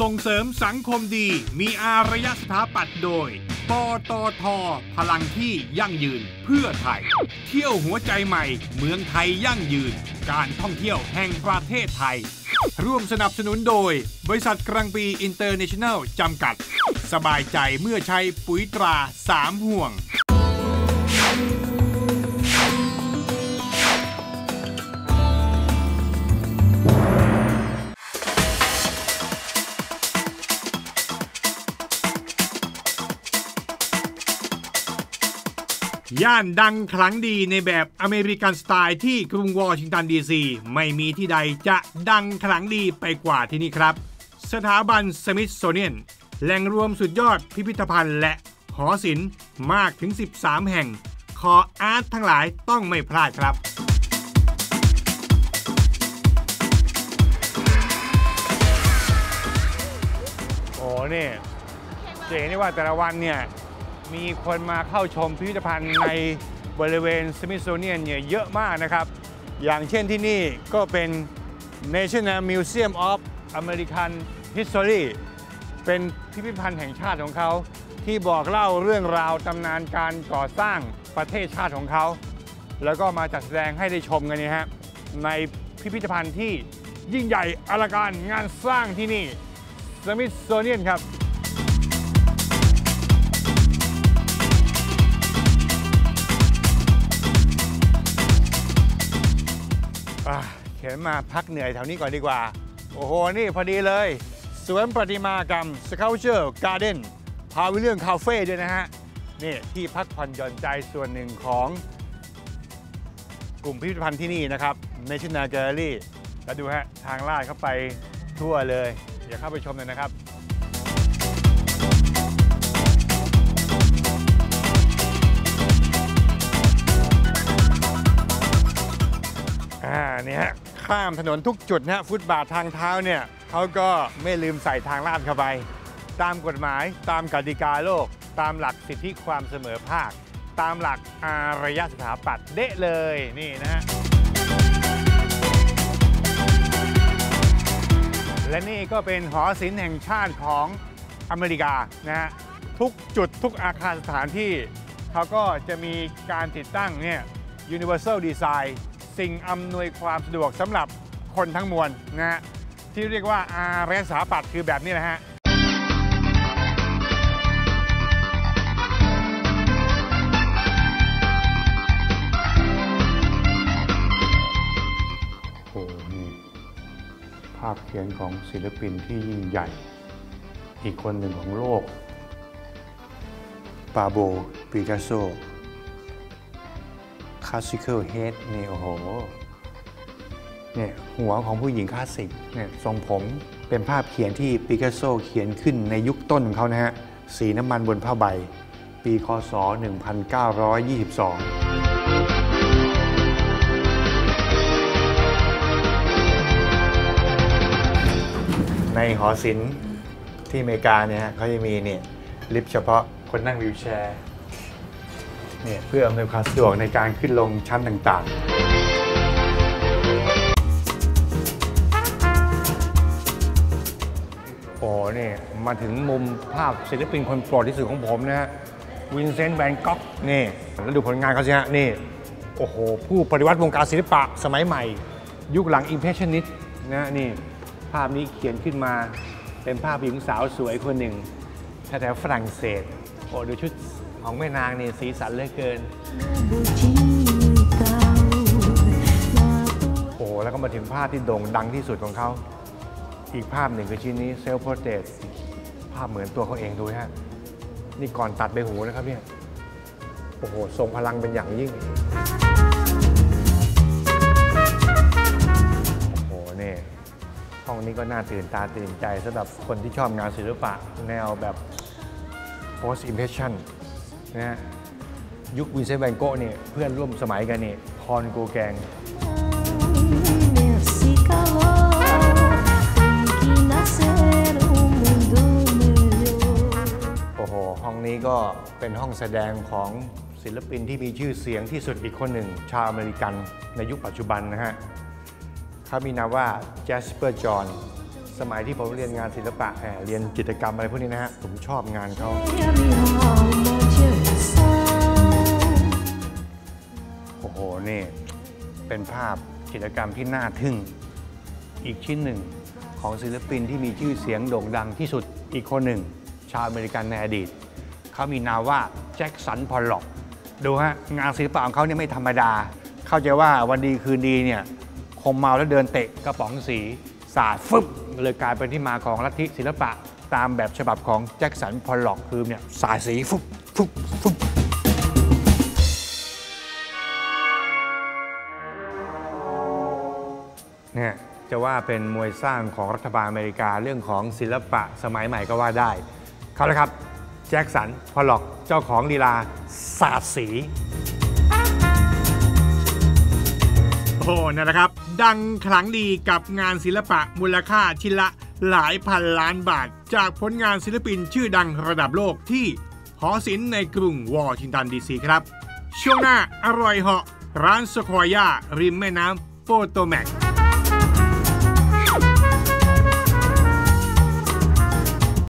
ส่งเสริมสังคมดีมีอารยสถาปัตย์โดยปตทพลังที่ยั่งยืนเพื่อไทย เที่ยวหัวใจใหม่ เมืองไทยยั่งยืน การท่องเที่ยวแห่งประเทศไทย ร่วมสนับสนุนโดย บริษัทกรังปีอินเตอร์เนชั่นแนลจำกัด สบายใจเมื่อใช้ปุ๋ยตราสามห่วง ย่านดังครั้งดีในแบบอเมริกันสไตล์ที่กรุงวอชิงตันดีซีไม่มีที่ใดจะดังครั้งดีไปกว่าที่นี่ครับ สถาบันสมิธโซเนียนแหล่งรวมสุดยอดพิพิธภัณฑ์และหอศิลป์มากถึง 13 แห่งขออาร์ตทั้งหลายต้องไม่พลาดครับโอ้นี่จะเห็นได้ว่าแต่ละวันเนี่ย มีคนมาเข้าชมพิพิธภัณฑ์ในบริเวณสมิ t โซเนียนเนี่ยเยอะมากนะครับ อย่างเช่นที่นี่ก็เป็น National Museum of American History เป็นพิพิธภัณฑ์แห่งชาติของเขาที่บอกเล่าเรื่องราวตำนานการก่อสร้างประเทศชาติของเขา แล้วก็มาจัดแสดงให้ได้ชมกันเนี่ยฮะในพิพิธภัณฑ์ที่ยิ่งใหญ่อลังการงานสร้างที่นี่ สมิ t โซเนียนครับ เข็นมาพักเหนื่อยแถวนี้ก่อนดีกว่า โอ้โห นี่พอดีเลย สวนประติมากรรม Sculpture Garden พาวิเรื่องคาเฟ่ด้วยนะฮะ นี่ที่พักผ่อนหย่อนใจส่วนหนึ่งของ กลุ่มพิพิธภัณฑ์ที่นี่นะครับ National Gallery แล้วดูฮะ ทางลาดเข้าไปทั่วเลย อย่าเข้าไปชมเลยนะครับ ฮะข้ามถนนทุกจุดนะฮะฟุตบาททางเท้าเนี่ยเขาก็ไม่ลืมใส่ทางลาดเข้าไป ตามกฎหมายตามกติกาโลก ตามหลักสิทธิความเสมอภาค ตามหลักอารยสถาปัตย์เดะเลยนี่นะฮะและนี่ก็เป็นหอศิลป์แห่งชาติของอเมริกานะฮะทุกจุดทุกอาคารสถานที่เขาก็จะมีการติดตั้งเนี่ย Universal Design สิ่งอำนวยความสะดวกสำหรับคนทั้งมวลนะฮะที่เรียกว่าอารยสถาปัตย์คือแบบนี้นะฮะโอ้นี่ภาพเขียนของศิลปินที่ยิ่งใหญ่ อีกคนหนึ่งของโลก ปาโบปิกัสโซ คลาสสิคอลเฮดนี่โอ้โหเนี่ยหัวของผู้หญิงคลาสสิกเนี่ยทรงผมเป็นภาพเขียนที่ปิกัสโซเขียนขึ้นในยุคต้นของเขานะฮะ สีน้ำมันบนผ้าใบ ปีคศ 1922ในหอศิลป์ที่อเมริกาเนี่ยเขาจะมีเนี่ยลิฟต์เฉพาะคนนั่งวิวแชร์ เนี่ยเพื่ออำนวยความสะดวกในการขึ้นลงชั้นต่างๆโอ้นี่มาถึงมุมภาพศิลปินคนโปรดที่สุดของผมนะฮะวินเซนต์แวนก๊อกนี่แล้วดูผลงานเขาสิฮะนี่ โอ้โห ผู้ปฏิวัติวงการศิลปะสมัยใหม่ ยุคหลังอิมเพรสชันนิสต์นะนี่ ภาพนี้เขียนขึ้นมาเป็นภาพหญิงสาวสวยคนหนึ่งแถวๆฝรั่งเศส โอ้ดูชุด ของแม่นางนี่สีสันเหลือเกิน โอ้แล้วก็มาถึงภาพที่โด่งดังที่สุดของเขา อีกภาพหนึ่งคือชิ้นนี้เซลฟ์โพสเตสภาพเหมือนตัวเขาเองดูฮะ นี่ก่อนตัดใบหูนะครับเนี่ย โอ้โหทรงพลังเป็นอย่างยิ่ง โอ้โหนี่ห้องนี้ก็น่าตื่นตาตื่นใจสำหรับคนที่ชอบงานศิลปะแนวแบบ post impression นะฮะยุควินเซนต์แวนโกะเนี่ยเพื่อนร่วมสมัยกันเนี่ยพรโกแกง Nesse calor tem que nascer um mundo melhor. โอ้โห ห้องนี้ก็เป็นห้องแสดงของศิลปินที่มีชื่อเสียงที่สุดอีกคนหนึ่ง ชาวอเมริกันในยุคปัจจุบันนะฮะเขามีนามว่า Jasper John สมัยที่ผมเรียนงานศิลปะแหมเรียนจิตรกรรมอะไรพวกนี้นะฮะ ผมชอบงานเขา E a minha alma de เป็นภาพจิตรกรรมที่น่าทึ่ง อีกชิ้นหนึ่งของศิลปินที่มีชื่อเสียงโด่งดังที่สุดอีกคนหนึ่ง ชาวอเมริกันในอดีต เขามีนามว่าแจ็คสันพอลล็อกดูฮะงานศิลปะของเขาเนี่ยไม่ธรรมดา เข้าใจว่าวันดีคืนดีเนี่ยคงเมาแล้วเดินเตะกระป๋องสีสาดฟึบเลยกลายเป็นที่มาของลัทธิศิลปะตามแบบฉบับของแจ็คสันพอลล็อกคือเนี่ยสาดสีฟึบฟึบ เนี่ยจะว่าเป็นมวยสร้างของรัฐบาลอเมริกาเรื่องของศิลปะสมัยใหม่ก็ว่าได้เขาเลยครับแจ็คสันพอลล็อกเจ้าของลีลาสาดสี โอ้นั่นะครับ ดังขลังดีกับงานศิลปะมูลค่าชิ้นละหลายพันล้านบาท จากผลงานศิลปินชื่อดังระดับโลกที่หอศิลป์ในกรุงวอชิงตันดีซีครับ ช่วงหน้าอร่อยเหาะร้านสควอยาริมแม่น้ำโปโตแมก